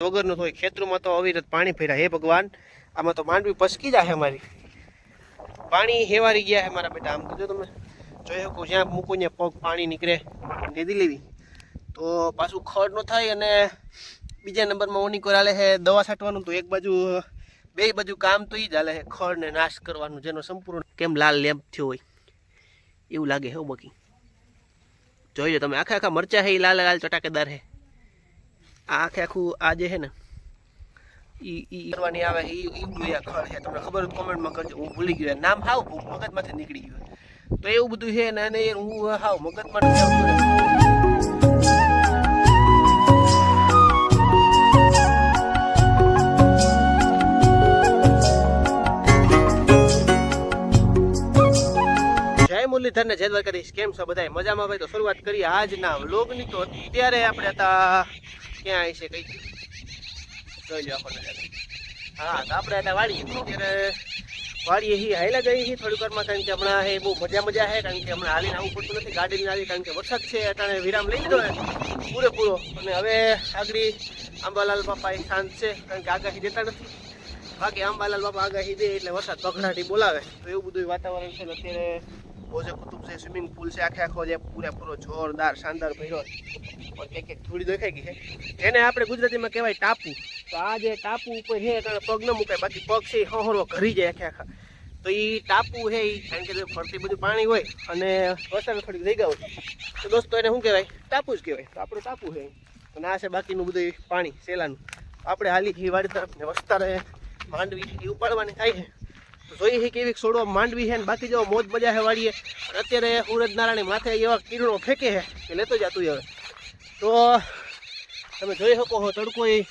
વગરનો હોય, ખેતરોમાં તો અવિરત પાણી ફેર્યા હે ભગવાન, આમાં તો માંડવી પસકી જાય અમારી. પાણી હેવારી ગયા હે મારા બેટા. આમ તો જો તમે જોઈ શકો, જ્યાં મૂકું ત્યાં પગ પાણી નીકળે, નદી લેવી. તો પાછું ખડ ન થાય અને બીજા નંબરમાં ઓની કરાલે હે, દવા છાંટવાનું તો એક બાજુ, બે બાજુ કામ તો ઈ જ હાલે હે. ખડને નાશ કરવાનું, જેનો સંપૂર્ણ કેમ લાલ લેમ્પ થયો હોય. એવું લાગે હે બાકી. જોઈ લો તમે, આખા આખા મરચા હે એ લાલ લાલ ચટાકેદાર હે. આખે આખું આ જે હે ને, ઈ ઈ કરવાની આવે, ઈ ઈ બધું આ ખડ છે. તમને ખબર કોમેન્ટમાં કરજો. હું ભૂલી ગયો. નામ હાવ મગજમાંથી નીકળી ગયું તો એવું બધું છે ને અને હું હાવ મગજમાં નથી. આવતું ને. જય દ્વારકાધીશ. કેમ છો બધા મજામાં ભાઈ તો શરૂઆત કરીએ આજના વ્લોગની તો અત્યારે આપણે હતા ક્યાં આવી છે કઈ? જોઈ લો આખો હા, તો આપણે એટલે વાડીએ. અત્યારે વાળીએ હી હાઈલા ગઈ હી થોડીક વારમાં કારણ કે હમણાં એ બહુ મજા મજા છે કારણ કે હમણાં હાલીને આવવું પડતું નથી, ગાડી લઈને આવી કારણ કે વરસાદ છે, અટાણે વિરામ લઈ લીધો પૂરેપૂરો. અને હવે આગળ આંબાલાલ બાપા એ શાંત છે, કારણ કે આગાહી દેતા નથી. બાકી આંબાલાલ બાપા આગાહી દે એટલે વરસાદ પગડાટી બોલાવે. તો એવું બધું વાતાવરણ છે અત્યારે મોજે કુતુબ છે સ્વિમિંગ પુલ છે આખે આખો જે પૂરેપૂરો જોરદાર શાનદાર ભર્યો પણ એક એક થોડી દેખાઈ ગઈ છે. એને આપણે ગુજરાતીમાં કહેવાય ટાપુ. તો આ જે ટાપુ ઉપર છે એટલે પગ ન મુકાય, બાકી પગ છે એ હહોરવો ઘરી જાય આખે આખા. તો એ ટાપુ છે એ કારણ કે ફરતી બધું પાણી હોય અને વરસાદ થોડીક જગ્યા હોય. તો દોસ્તો એને શું કહેવાય? ટાપુ જ કહેવાય. તો આપણું ટાપુ છે અને આ છે બાકીનું બધું પાણી, સેલાનું. આપણે હાલી વાડી તરફ ને વસ્તારે માંડવી એ ઉપાડવાની થાય છે. જોઈએ છે કેવી સોડો માંડવી હે ને બાકી જો મોજ મજા હે વાળીએ. અત્યારે સૂરજ નારાયણ માથે એવા કિરણો ફેંકે છે કે લેતો જાતું હવે. તો તમે જોઈ શકો છો તડકો એ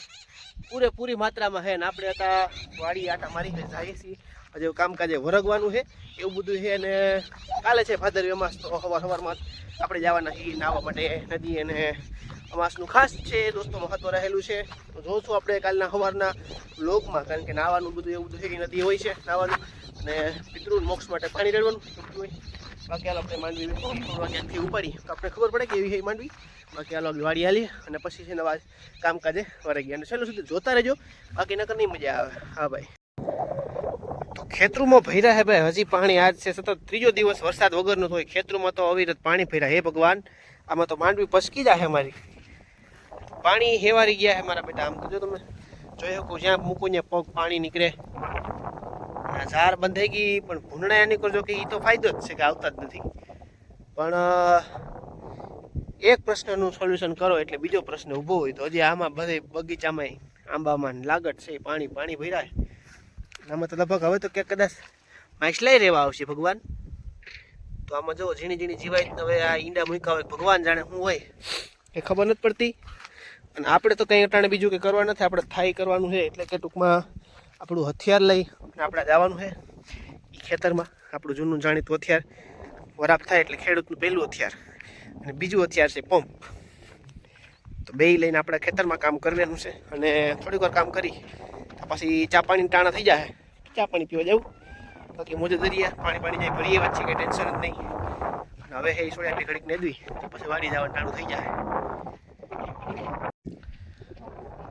પૂરેપૂરી માત્રામાં છે ને આપણે હતા વાડી આટા મારીને જઈએ છીએ. હજુ કામકાજે વરગવાનું છે એવું બધું છે અને કાલે છે તો સવાર સવારમાં આપણે જવાના છીએ નાહવા માટે નદી અને અમાસનું ખાસ છે, દોસ્તો, મહત્વ રહેલું છે. તો જોશું આપણે કાલના સવારના લોકમાં કારણ કે નાવાનું બધું એવું બધું છે કે નદી હોય છે નાવાનું. અને પિતૃ મોક્ષ માટે પાણી રેડવાનું. બાકી હાલ આપણે માંડવી ત્યાંથી ઉપાડી તો આપણે ખબર પડે કે એવી માંડવી. બાકી હાલ વાડી હાલી અને પછી છે નવા કામકાજે વરાઈ ગયા. અને છેલ્લું સુધી જોતા રહેજો. બાકી નકર નહીં મજા આવે. હા ભાઈ. ખેતરોમાં ભર્યા હે ભાઈ. હજી પાણી આજ છે સતત ત્રીજો દિવસ વરસાદ વગરનો હોય. ખેતરોમાં તો અવિરત પાણી ભર્યા. હે ભગવાન. આમાં તો માંડવી પસકી જાય અમારી પાણી હેવારી ગયા છે મારા બેટા. આમ કીધું તમે જોઈ શકો જ્યાં મૂકું ત્યાં પગ પાણી નીકળે. ઝાર બંધાઈ ગઈ, પણ ભૂંડણા એની કરજો કે એ તો ફાયદો જ છે કે આવતા જ નથી. પણ એક પ્રશ્નનું સોલ્યુશન કરો એટલે બીજો પ્રશ્ન ઊભો હોય તો હજી આમાં બધે બગીચામાં આંબામાં લાગટ છે, પાણી પાણી ભરાય આમાં તો લગભગ હવે તો ક્યાંક કદાચ માછલાઈ રહેવા આવશે ભગવાન. તો આમાં જો ઝીણી ઝીણી જીવાય હવે આ ઈંડા મૂક્યા હોય ભગવાન જાણે શું હોય, એ ખબર નથી પડતી. અને આપણે તો કંઈ અટાણે બીજું કંઈ કરવા નથી, આપણે થાય કરવાનું છે, એટલે કે ટૂંકમાં આપણું હથિયાર લઈ અને આપણે જવાનું છે એ ખેતરમાં, આપણું જૂનું જાણીતું હથિયાર. વરાપ થાય એટલે ખેડૂતનું પહેલું હથિયાર અને બીજું હથિયાર છે પંપ. તો બે લઈને આપણે ખેતરમાં કામ કરવાનું છે અને થોડીક વાર કામ કરી, તો પછી ચા પાણી ટાણા થઈ જાય. ચા પાણી પીવા જવું બાકી મોજે દરિયા, પાણી પાણી જાય ભરીએ વાત છે કે ટેન્શન જ નહીં. અને હવે એ સોળે આપણી ઘડીક નેદવી તો પછી વાડી જવાનું ટાણું થઈ જાય.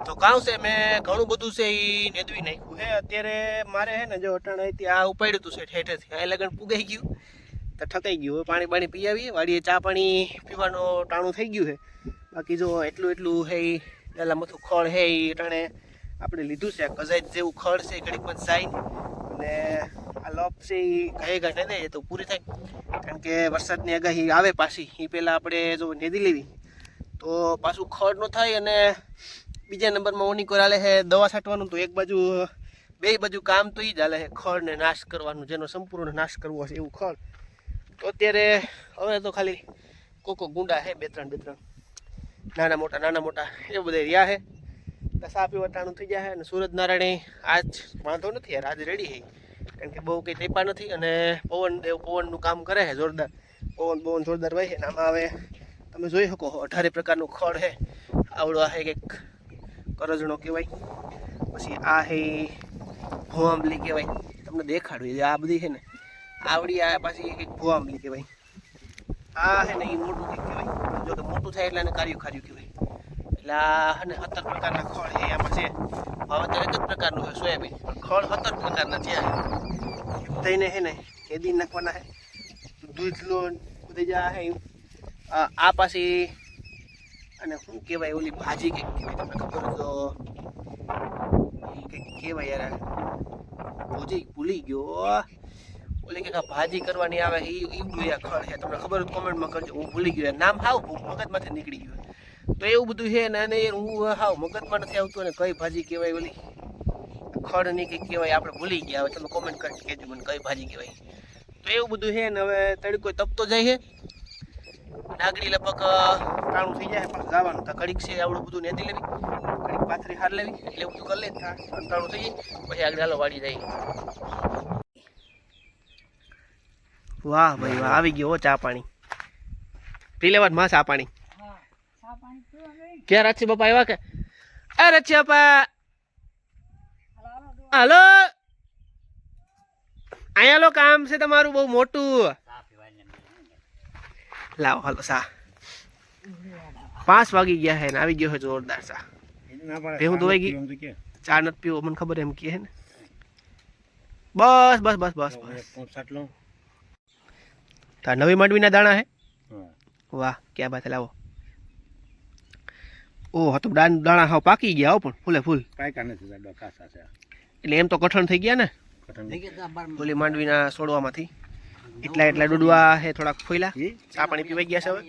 તો કાં છે? મેં ઘણું બધું છે એ નેદવી નાખ્યું. હે, અત્યારે મારે હે ને જો અટાણા હતી આ ઉપાડ્યું હતું છે ઠેઠેથી આ લગન પુગાઈ ગયું. તો ઠકાઈ ગયું. હવે પાણી પાણી પી આવીએ. વાડીએ ચા પાણી પીવાનું ટાણું થઈ ગયું છે. બાકી જો એટલું એટલું હે પહેલાં મથું ખળ હે એ અટાણે આપણે લીધું છે. કજાઈ જેવું ખળ છે, ઘડીક પણ જાય. અને આ લોપ છે એ ઘાએ ઘા ને એ તો પૂરી થાય. કારણ કે વરસાદની આગાહી આવે પાછી. એ પહેલાં આપણે જો નેદી લેવી, તો પાછું ખડ ન થાય અને બીજા નંબરમાં ઓની કોરાલે છે દવા છાંટવાનું તો એક બાજુ, બે બાજુ કામ તો એ જ હાલે છે ખડને નાશ કરવાનું, જેનો સંપૂર્ણ નાશ કરવો છે એવું ખળ. તો અત્યારે હવે તો ખાલી કોકો ગુંડા છે બે ત્રણ બે ત્રણ. નાના મોટા નાના મોટા, એ બધા રહ્યા છે એટલે વટાણું થઈ જાય અને સૂરજ નારાયણે આજ વાંધો નથી યાર, આજ રેડી છે કારણ કે બહુ કંઈ ટેપા નથી અને પવન દેવ પવનનું કામ કરે છે જોરદાર. પવન પવન જોરદાર હોય છે અને આમાં હવે તમે જોઈ શકો અઢારે પ્રકારનું ખડ છે આવડો આ કંઈક કરજણો કહેવાય. પછી આ હે ભોઆંબલી કહેવાય. તમને દેખાડું આ બધી છે ને, આવડી આ પાછી એક ભોઆંબલી કહેવાય. આ છે ને એ મોટું કંઈક કહેવાય. જો કે મોટું થાય એટલે એને કાર્યું કાર્યું કહેવાય. એટલે આ છે ને સત્તર પ્રકારના ખળ છે. એમાં છે વાવેતર એક જ પ્રકારનું હોય સોયાબીન ખળ સત્તર પ્રકારના છે થઈને હે ને કેદી નાખવાના હે. દૂધ લો બધી હે. આ પાછી અને શું કહેવાય, ઓલી ભાજી કંઈક કહેવાય, તમને ખબર તો? કંઈક કહેવાય યાર. ભૂજી ભૂલી ગયો. ઓલી કંઈક ભાજી કરવાની આવે એ ઈવડું ખળ છે તમને ખબર કોમેન્ટમાં કરજો. હું ભૂલી ગયો. નામ હાવ મગજમાંથી નીકળી ગયું. તો એવું બધું છે ને અને હું હાવ મગજમાં નથી આવતું અને કઈ ભાજી કહેવાય ઓલી? ખડની કંઈક કહેવાય, આપણે ભૂલી ગયા. હવે તમે કોમેન્ટ કરી કહેજો મને કઈ ભાજી કહેવાય. તો એવું બધું છે ને, હવે તડકો તપતો જાય છે નાગડી લગભગ ટાણું થઈ જાય, પણ ગાવાનું કડીક છે, આવડું બધું નેતી લેવી. કડીક પાથરી હાર લેવી, એટલે બધું કરી લે ટાણું થઈ જાય. પછી આગળ હાલો વાળી જાય. વાહ ભાઈ વાહ, આવી ગયો ચા પાણી. પી લેવા માં ચા પાણી? ક્યાં રાચી બાપા આવ્યા કે? એ રચી બાપા. હાલો. અહીંયા લો કામ છે તમારું, બહુ મોટું. લાવો હાલો સા. પાંચ વાગી ગયા હે ને આવી ગયો છે જોરદાર સા. ભેહું ધોવાઈ ગઈ? ચા નથી પીવો મને ખબર એમ કે ને. બસ બસ બસ બસ બસ. તા નવી માંડવીના દાણા હે? વાહ ક્યાં બાત લાવો. ઓહ તો દાણ દાણા હાવ પાકી ગયા હો પણ ફૂલે ફૂલ. એટલે એમ તો કઠણ થઈ ગયા ને? ઓલી માંડવીના છોડવામાંથી એટલા એટલા ડૂડવા હે થોડાક ફોઈલા ચા પાણી પીવાઈ ગયા છે હવે.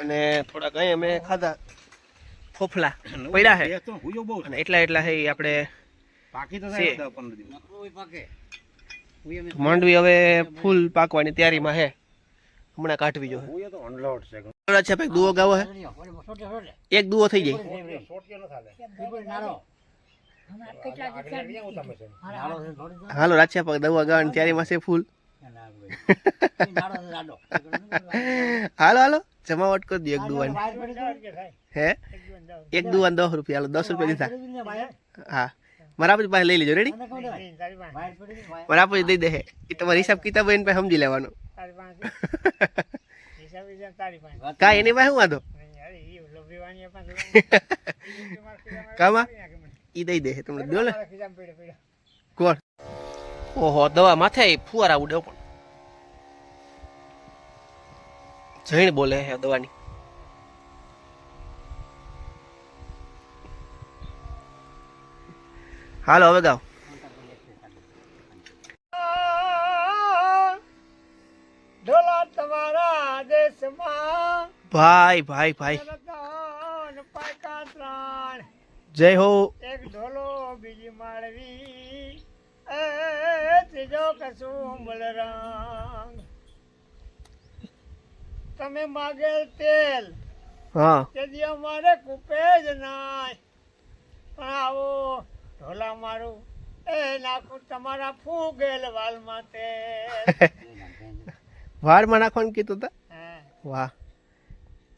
અને થોડાક અહીં અમે ખાધા ફોફલા. પડ્યા હે અને એટલા એટલા હે આપણે માંડવી હવે ફૂલ પાકવાની તૈયારીમાં હે. હમણાં કાઢવી જોઈએ છે ભાઈ દુઓ ગાવો હે. એક દુઓ થઈ જાય. હાલો રાચ્યા પગ દવા ગાવાની તૈયારીમાં છે ફૂલ. હાલો હાલો. જમાવટ કરી દો એક દુવાની. હે એક દુવાન દસ રૂપિયા હાલો દસ રૂપિયા દીધા હા. મારા પછી પાસે લઈ લેજો રેડી મારા પછી દઈ દે એ તમારો હિસાબ કિતાબ એને પાસે સમજી લેવાનો. કા એની પાસે શું વાંધો? કામાં? ઈ દઈ દે તમને દો ને. કોણ? ઓહો દવા માથે ફુવારા ઉડે પણ. જૈણ બોલે હે દવાની. હાલો હવે ગાઓ. ઢોલા તમારા દેશમાં. ભાઈ ભાઈ ભાઈ. જય હો. એક ઢોલો બીજી માળવી. ત્રીજો કસુંબલ રંગ તમે માગેલ તેલ હા. તેથી અમારે કૂપે જ નાય. પણ આવો ઢોલા મારું એ નાખું તમારા ફૂગેલ વાલમાં તેલ. વાળમાં નાખવાનું કીધું તા? વાહ.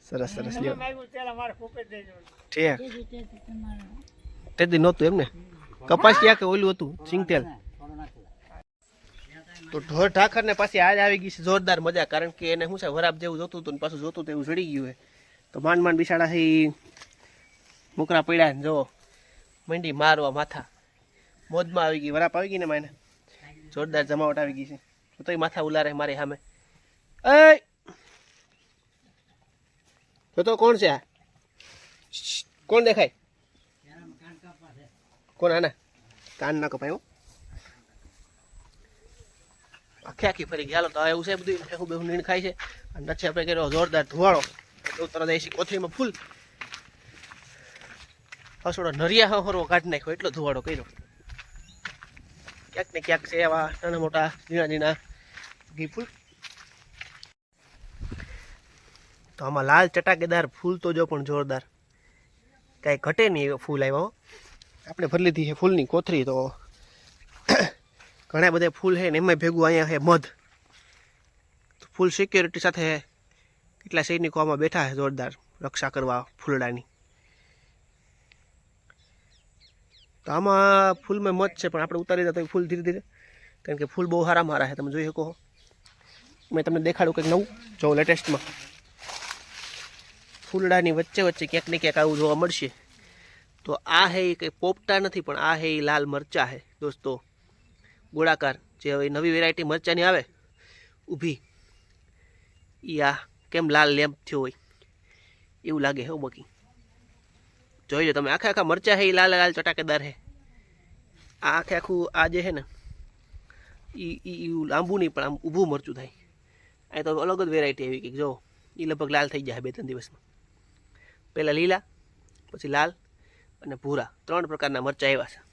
સરસ સરસ. લ્યો. તેલ અમારે કૂપે જ દેજો. ઠીક. તે દી નહોતું એમને? કપાસ ક્યાં કે ઓલું હતું? સિંગતેલ. તો ઢોર ઠાકર ને પાછી આજ આવી ગઈ છે જોરદાર મજા, કારણ કે એને શું છે વરાબ જેવું જોતું હતું ને પાછું જોતું તેવું જડી ગયું હોય તો માંડ માંડ બિસાડા છે મોકરા પડ્યા ને જો મંડી મારવા માથા. મોજમાં આવી ગઈ, વરાપ આવી ગઈ ને માને જોરદાર જમાવટ આવી ગઈ છે. તો તોય માથા ઉલારે મારી સામે. એ તો તો કોણ છે આ? કોણ દેખાય? કોણ આના? કાન ના કપાય હો. આખી આખી ફરી ગયા. તો એવું છે બધું ભેહું બેહું નીણ ખાય છે. અને નથી આપણે કર્યો જોરદાર ધુવાળો તો તરત એસી કોથળીમાં ફૂલ. હસોડો નરિયા હરો કાઢી નાખ્યો, એટલો ધુવાળો કર્યો. ક્યાંક ને ક્યાંક છે એવા નાના મોટા ઝીણા ઝીણા ઘી ફૂલ. તો આમાં લાલ ચટાકેદાર ફૂલ તો જો પણ જોરદાર. કાંઈ ઘટે નહીં એવા ફૂલ આવ્યા આપણે ભરી લીધી છે ફૂલની કોથરી તો ઘણા બધા ફૂલ છે ને એમાં ભેગું અહીંયા છે મધ. તો ફૂલ સિક્યોરિટી સાથે કેટલા સૈનિકો આમાં બેઠા છે જોરદાર રક્ષા કરવા ફૂલડાની. તો આમાં ફૂલમાં મધ છે, પણ આપણે ઉતારી દઈએ તો ફૂલ ધીરે ધીરે. કારણ કે ફૂલ બહુ સારા મારા છે, તમે જોઈ શકો મેં તમને દેખાડું કંઈક નવું જો લેટેસ્ટમાં ફૂલડાની વચ્ચે વચ્ચે ક્યાંક ને ક્યાંક આવું જોવા મળશે. તો આ હે એ કંઈ પોપટા નથી, પણ આ હે એ લાલ મરચા હે, દોસ્તો. ગોળાકાર. જે હવે નવી વેરાયટી મરચાની આવે, ઊભી. એ આ કેમ લાલ લેમ્પ થયો હોય? એવું લાગે હો બાકી. જોઈ લો તમે, આખા આખા મરચા હે એ લાલ લાલ ચટાકેદાર હે. આ આખે આખું આ જે હે ને એ એવું લાંબુ નહીં, પણ આમ ઊભું મરચું થાય. અહીં તો અલગ જ વેરાયટી આવી કે જો. એ લગભગ લાલ થઈ જાય બે ત્રણ દિવસમાં. પહેલાં લીલા, પછી લાલ અને ભૂરા. ત્રણ પ્રકારના મરચાં આવ્યા છે.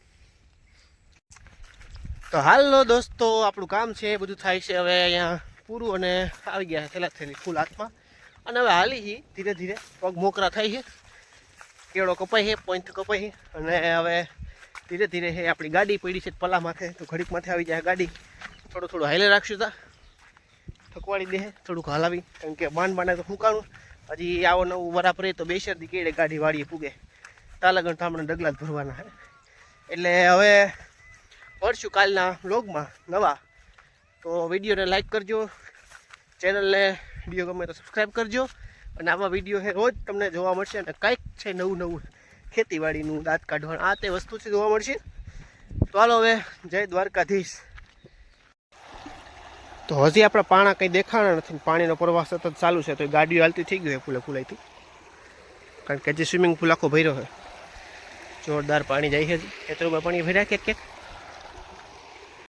તો હાલો દોસ્તો, આપણું કામ છે, બધું થાય છે હવે અહીંયા પૂરું અને આવી ગયા થેલા થેલી ફૂલ હાથમાં. અને હવે હાલી ધીરે ધીરે પગ મોકરા થાય છે. કેળો કપાય છે, પોઈન્ટ કપાય છે. અને હવે ધીરે ધીરે હે આપણી ગાડી પડી છે પલા માથે, તો ઘડીક માથે આવી જાય ગાડી. થોડું થોડું હાઈલે રાખશું તા. થકવાડી દે થોડુંક હલાવી. કારણ કે બાંધ બાંધે તો ફૂંકાણું હજી આવો નવું બરાબર રહે તો બેસરથી કેળે ગાડી વાળીએ પૂગે. તાલાગણ આપણે ડગલા જ ભરવાના એટલે હવે મળશું કાલના વ્લોગમાં નવા. તો વિડીયોને લાઈક કરજો, ચેનલને વીડિયો ગમે તો સબસ્ક્રાઈબ કરજો. અને આવા વીડિયો છે રોજ તમને જોવા મળશે અને કંઈક છે નવું નવું ખેતીવાડીનું દાંત કાઢવાનું. આ તે વસ્તુ છે જોવા મળશે. તો હાલો હવે જય દ્વારકાધીશ. તો હજી આપણા પાણા કંઈ દેખાણા નથી પાણીનો પ્રવાહ સતત ચાલુ છે, તો ગાડીઓ હાલતી થઈ ગઈ ફૂલે ફૂલાઈથી. કારણ કે જે સ્વિમિંગ પુલ આખો ભર્યો છે જોરદાર પાણી જાય છે ખેતરોમાં પાણી ભર્યા ક્યાંક ક્યાંક.